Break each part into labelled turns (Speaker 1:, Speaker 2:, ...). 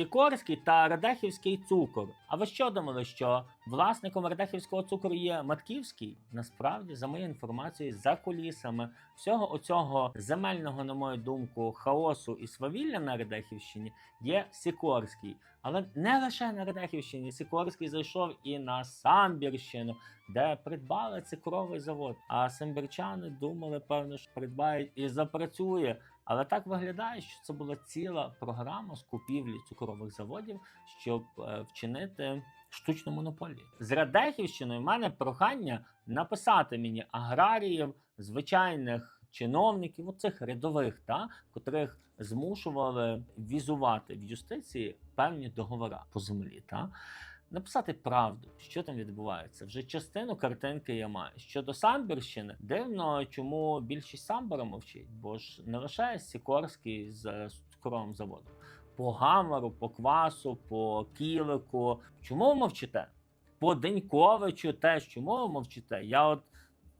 Speaker 1: Сікорський та Радехівський цукор. А ви що думали, що власником Радехівського цукру є Матківський? Насправді, за моєю інформацією, за кулісами всього оцього земельного, на мою думку, хаосу і свавілля на Радехівщині є Сікорський. Але не лише на Радехівщині. Сікорський зайшов і на Самбірщину, де придбали цукровий завод. А самбірчани думали, певно, що придбають і запрацює. Але так виглядає, що це була ціла програма з купівлі цукрових заводів, щоб е, вчинити штучну монополію. З Радехівщиною в мене прохання написати мені аграріїв, звичайних чиновників, оцих рядових, та, котрих змушували візувати в юстиції певні договори по землі. Та. Написати правду, що там відбувається. Вже частину картинки я маю. Щодо Самбірщини, дивно, чому більшість самбора мовчить, бо ж не лише Сікорський з цукровим заводом. По гамару, по квасу, по кілику. Чому ви мовчите? По Деньковичу теж чому ви мовчите? Я от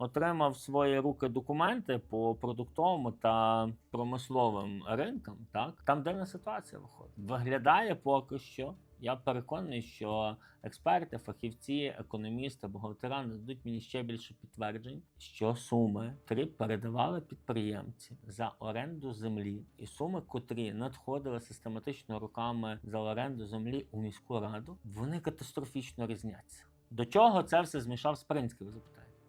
Speaker 1: отримав свої руки документи по продуктовому та промисловим ринкам. Так там дивна ситуація виходить. Виглядає поки що. Я переконаний, що експерти, фахівці, економісти, бухгалтера нададуть мені ще більше підтверджень, що суми, котрі передавали підприємці за оренду землі, і суми, котрі надходили систематично руками за оренду землі у міську раду, вони катастрофічно різняться. До чого це все змішав Спринський, ви?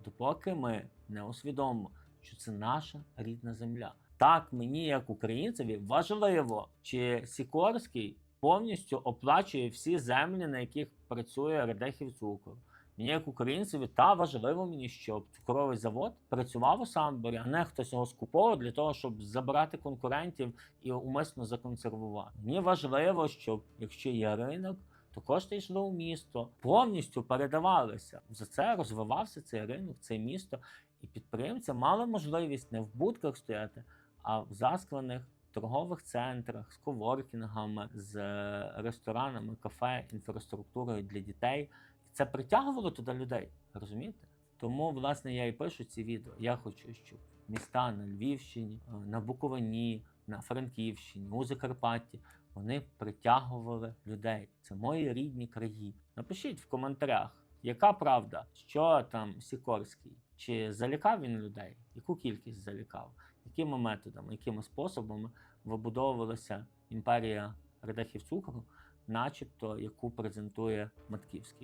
Speaker 1: Допоки ми не усвідомимо, що це наша рідна земля. Так мені, як українцеві, важливо, чи Сікорський повністю оплачує всі землі, на яких працює Радехів цукор. Мені як українцеві та важливо мені, щоб цукровий завод працював у Самборі, а не хтось його скуповував для того, щоб забрати конкурентів і умисно законсервувати. Мені важливо, щоб якщо є ринок, то кошти йшли у місто, повністю передавалися. За це розвивався цей ринок, це місто, і підприємці мали можливість не в будках стояти, а в засклених торгових центрах, з коворкінгами, з е, ресторанами, кафе, інфраструктурою для дітей. І це притягувало туди людей. Розумієте? Тому, власне, я і пишу ці відео. Я хочу, щоб міста на Львівщині, е, на Буковині, на Франківщині, у Закарпатті вони притягували людей. Це мої рідні краї. Напишіть в коментарях, яка правда, що там Сікорський, чи залякав він людей, яку кількість залякав, якими методами, якими способами вибудовувалася імперія Радехів цукру, начебто яку презентує Матківський.